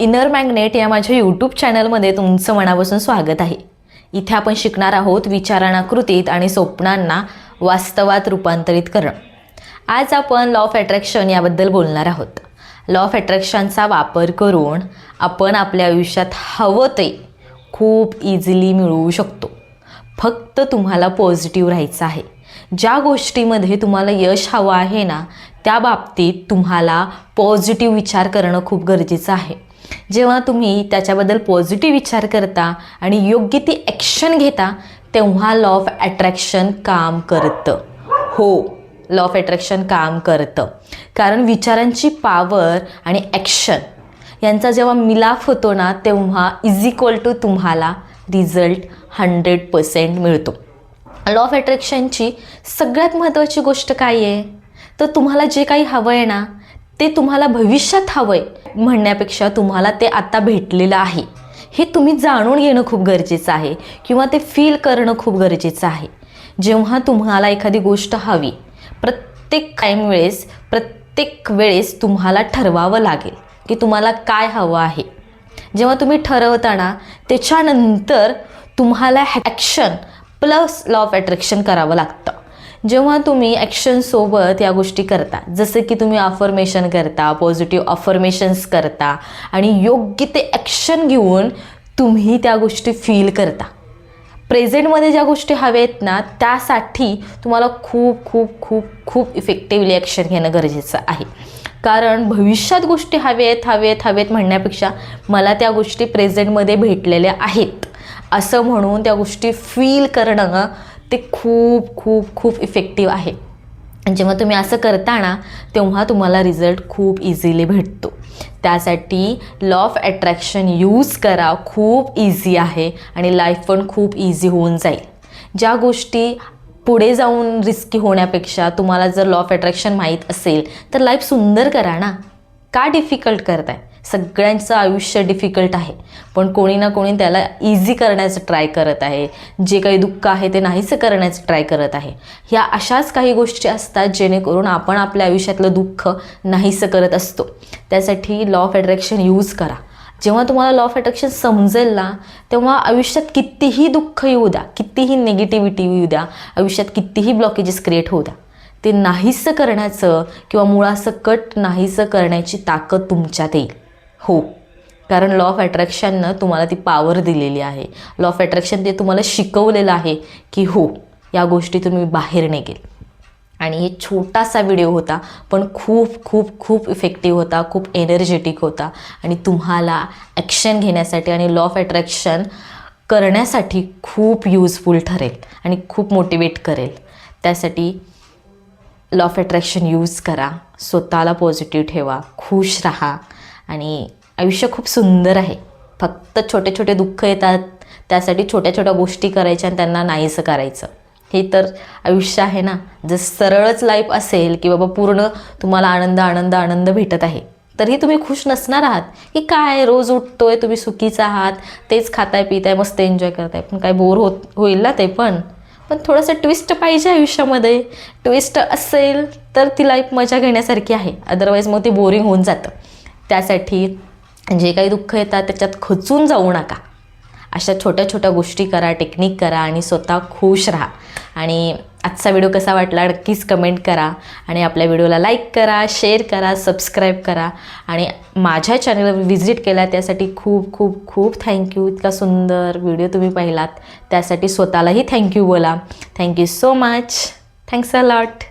Inner magnet या माझ्या YouTube चॅनलमध्ये तुमचं मनापासून स्वागत आहे. इथे आपण शिकणार आहोत विचारांना कृतीत आणि स्वप्नांना वास्तवात रूपांतरित करणं. आज आपण लॉ ऑफ अट्रॅक्शन याबद्दल बोलणार आहोत. लॉ ऑफ अट्रॅक्शनचा वापर करून आपण आपल्या आयुष्यात हवं ते खूप इझिली मिळवू शकतो. फक्त तुम्हाला पॉझिटिव्ह राहायचं आहे. ज्या गोष्टीमध्ये तुम्हाला यश हवं आहे ना त्या बाबतीत तुम्हाला पॉझिटिव्ह विचार करणं खूप गरजेचं आहे. जेव्हा तुम्ही त्याच्याबद्दल पॉझिटिव्ह विचार करता आणि योग्य ती ॲक्शन घेता तेव्हा लॉ ऑफ ॲट्रॅक्शन काम करतं. हो लॉ ऑफ ॲट्रॅक्शन काम करतं. कारण विचारांची पावर आणि ॲक्शन यांचा जेव्हा मिलाफ होतो ना तेव्हा इज इक्वल टू तुम्हाला रिझल्ट हंड्रेड पर्सेंट मिळतो. लॉ ऑफ ॲट्रॅक्शनची सगळ्यात महत्त्वाची गोष्ट काय आहे? तर तुम्हाला जे काही हवं आहे ना ते तुम्हाला भविष्यात हवं आहे म्हणण्यापेक्षा तुम्हाला ते आता भेटलेलं आहे. हे तुम्ही जाणून घेणं खूप गरजेचं आहे किंवा ते फील करणं खूप गरजेचं आहे. जेव्हा तुम्हाला एखादी गोष्ट हवी प्रत्येक टाईम वेळेस प्रत्येक वेळेस तुम्हाला ठरवावं लागेल की तुम्हाला काय हवं आहे. जेव्हा तुम्ही ठरवताना त्याच्यानंतर तुम्हाला action plus law of attraction करावं लागतं. जेव्हा तुम्ही ॲक्शनसोबत या गोष्टी करता जसं की तुम्ही अफर्मेशन करता पॉझिटिव्ह अफर्मेशन्स करता आणि योग्य ते ॲक्शन घेऊन तुम्ही त्या गोष्टी फील करता. प्रेझेंटमध्ये ज्या गोष्टी हव्या आहेत ना त्यासाठी तुम्हाला खूप खूप खूप खूप इफेक्टिव्हली ॲक्शन घेणं गरजेचं आहे. कारण भविष्यात गोष्टी हवेत हवेत हवेत म्हणण्यापेक्षा मला त्या गोष्टी प्रेझेंटमध्ये भेटलेल्या आहेत. असं म्हणून त्या गोष्टी फील करणं ते खूप खूप खूप इफेक्टिव्ह आहे. जेव्हा तुम्ही असं करता ना तेव्हा तुम्हाला रिझल्ट खूप इझिली भेटतो. त्यासाठी लॉ ऑफ अट्रॅक्शन यूज करा खूप इझी आहे आणि लाईफ पण खूप इझी होऊन जाईल. ज्या गोष्टी पुढे जाऊन रिस्की होण्यापेक्षा तुम्हाला जर लॉ ऑफ अट्रॅक्शन माहीत असेल तर लाईफ सुंदर करा ना. का डिफिकल्ट करताय? सगळ्यांचं आयुष्य डिफिकल्ट आहे. पण कोणी ना कोणी त्याला इझी करण्याचं ट्राय करत आहे. जे काही दुःख आहे ते नाहीसं करण्याचं ट्राय करत आहे. ह्या अशाच काही गोष्टी असतात जेणेकरून आपण आपल्या आयुष्यातलं दुःख नाहीसं करत असतो. त्यासाठी लॉ ऑफ अट्रॅक्शन यूज करा. जेव्हा तुम्हाला लॉ ऑफ अट्रॅक्शन समजेल ना तेव्हा आयुष्यात कितीही दुःख येऊ द्या कितीही निगेटिव्हिटी येऊ द्या आयुष्यात कितीही ब्लॉकेजेस क्रिएट होऊ द्या. ते नाहीसं करण्याचं किंवा मुळासकट नाहीसं करण्याची ताकद तुमच्यात येईल. हो. कारण लॉ ऑफ अट्रॅक्शननं तुम्हाला ती पॉवर दिलेली आहे. लॉ ऑफ अट्रॅक्शन ते तुम्हाला शिकवलेलं आहे की हो या गोष्टीतून मी बाहेर निघेल. आणि हे छोटासा व्हिडिओ होता पण खूप खूप खूप इफेक्टिव्ह होता खूप एनर्जेटिक होता. आणि तुम्हाला ॲक्शन घेण्यासाठी आणि लॉ ऑफ अट्रॅक्शन करण्यासाठी खूप यूजफुल ठरेल आणि खूप मोटिवेट करेल. त्यासाठी लॉ ऑफ अट्रॅक्शन यूज करा स्वतःला पॉझिटिव्ह ठेवा खुश राहा. आणि आयुष्य खूप सुंदर आहे. फक्त छोटे छोटे दुःख येतात त्यासाठी छोट्या छोट्या गोष्टी करायच्या आणि त्यांना नाहीसं करायचं. हे तर आयुष्य आहे ना. जर सरळच लाईफ असेल की बाबा पूर्ण तुम्हाला आनंद आनंद आनंद भेटत आहे. तरीही तुम्ही खुश नसणार आहात की काय रोज उठतोय तुम्ही सुखीचा आहात तेच खाताय पिताय मस्त एन्जॉय करताय. पण काय बोर होत होईल ना ते पण. पण थोडंसं ट्विस्ट पाहिजे आयुष्यामध्ये. ट्विस्ट असेल तर ती लाईफ मजा घेण्यासारखी आहे. अदरवाईज मग ती बोरिंग होऊन जातं. त्यासाठी जे काही दुःख येतात त्याच्यात खचून जाऊ नका. अशा छोट्या छोट्या गोष्टी करा टेक्निक करा आणि स्वतः खुश राहा. आणि आजचा व्हिडिओ कसा वाटला नक्कीच कमेंट करा आणि आपल्या व्हिडिओला लाईक करा शेअर करा सबस्क्राईब करा. आणि माझ्या चॅनलवर व्हिजिट केला त्यासाठी खूप खूप खूप थँक्यू इतका सुंदर व्हिडिओ तुम्ही पाहिलात. त्यासाठी स्वतःलाही थँक्यू बोला. Thank you so much thanks a lot